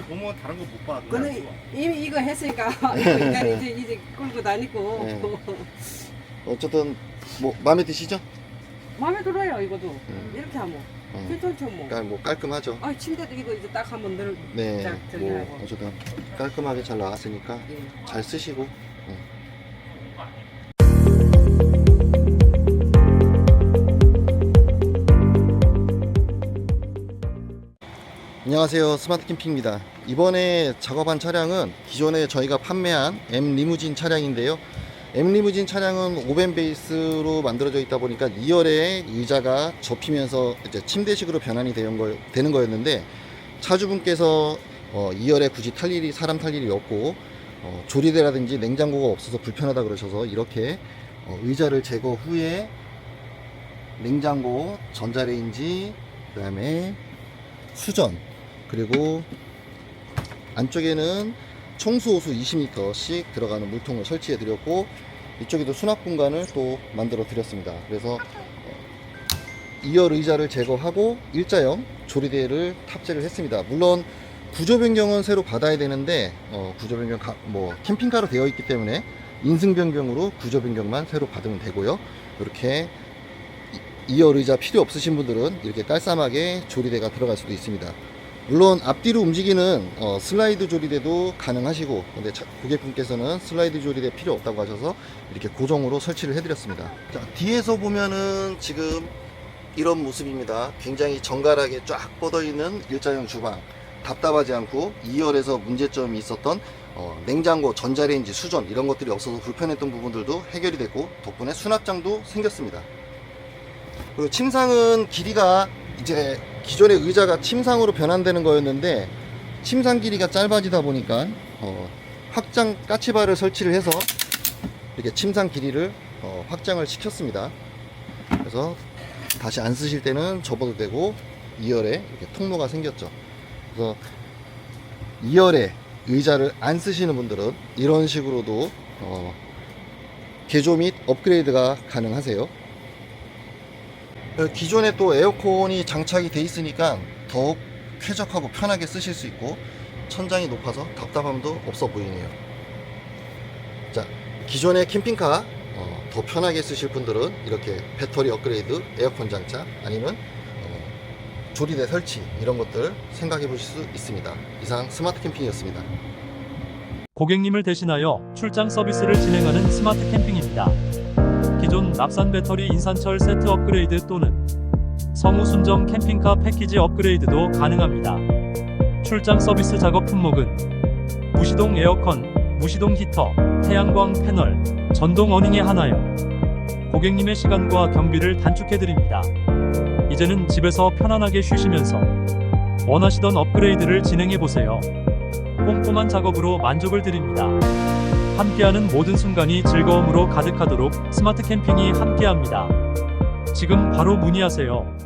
더 보면 다른 거 못 봐. 그는 그냥 이미 이거 했으니까 이제 이제 이제 끌고 다니고 네. 어쨌든 뭐 마음에 드시죠? 마음에 들어요 이것도 음. 이렇게 하면 어. 괜찮죠 뭐. 그러니까 뭐 깔끔하죠. 아 침대도 이거 이제 딱 한번 늘. 네. 저기 뭐 하고. 어쨌든 깔끔하게 잘 나왔으니까 예. 잘 쓰시고. 네. 안녕하세요. 스마트 캠핑입니다. 이번에 작업한 차량은 기존에 저희가 판매한 M 리무진 차량인데요. M 리무진 차량은 오벤 베이스로 만들어져 있다 보니까 2열에 의자가 접히면서 이제 침대식으로 변환이 되는, 거였는데 차주분께서 어, 2열에 굳이 탈 일이 사람 탈 일이 없고 어, 조리대라든지 냉장고가 없어서 불편하다 그러셔서 이렇게 어, 의자를 제거 후에 냉장고, 전자레인지, 그 다음에 수전, 그리고 안쪽에는 청수호수 20리터씩 들어가는 물통을 설치해 드렸고 이쪽에도 수납 공간을 또 만들어 드렸습니다. 그래서 어, 2열 의자를 제거하고 일자형 조리대를 탑재를 했습니다. 물론 구조 변경은 새로 받아야 되는데 어, 구조 변경 가- 뭐 캠핑카로 되어 있기 때문에 인승 변경으로 구조 변경만 새로 받으면 되고요. 이렇게 2열 의자 필요 없으신 분들은 이렇게 깔쌈하게 조리대가 들어갈 수도 있습니다. 물론 앞뒤로 움직이는 어, 슬라이드 조리대도 가능하시고 근데 차- 고객분께서는 슬라이드 조리대 필요 없다고 하셔서 이렇게 고정으로 설치를 해드렸습니다. 자, 뒤에서 보면은 지금 이런 모습입니다. 굉장히 정갈하게 쫙 뻗어 있는 일자형 주방. 답답하지 않고 2열에서 문제점이 있었던 어, 냉장고, 전자레인지, 수전 이런 것들이 없어서 불편했던 부분들도 해결이 됐고 덕분에 수납장도 생겼습니다. 그리고 침상은 길이가 이제 기존의 의자가 침상으로 변환되는 거였는데 침상 길이가 짧아지다 보니까 어, 확장 까치바를 설치를 해서 이렇게 침상 길이를 어, 확장을 시켰습니다. 그래서 다시 안 쓰실 때는 접어도 되고 2열에 이렇게 통로가 생겼죠. 그래서 2열에 의자를 안 쓰시는 분들은 이런 식으로도 어, 개조 및 업그레이드가 가능하세요. 어, 기존에 또 에어컨이 장착이 돼 있으니까 더욱 쾌적하고 편하게 쓰실 수 있고 천장이 높아서 답답함도 없어 보이네요. 자, 기존의 캠핑카 어, 더 편하게 쓰실 분들은 이렇게 배터리 업그레이드, 에어컨 장착 아니면 어, 조리대 설치 이런 것들 생각해 보실 수 있습니다. 이상 스마트 캠핑이었습니다. 고객님을 대신하여 출장 서비스를 진행하는 스마트 캠핑입니다. 기존 납산 배터리 인산철 세트 업그레이드 또는 성우 순정 캠핑카 패키지 업그레이드도 가능합니다. 출장 서비스 작업 품목은 무시동 에어컨, 무시동 히터, 태양광 패널, 전동 어닝에 하나요. 고객님의 시간과 경비를 단축해 드립니다. 이제는 집에서 편안하게 쉬시면서 원하시던 업그레이드를 진행해 보세요. 꼼꼼한 작업으로 만족을 드립니다. 함께하는 모든 순간이 즐거움으로 가득하도록 스마트 캠핑이 함께합니다. 지금 바로 문의하세요.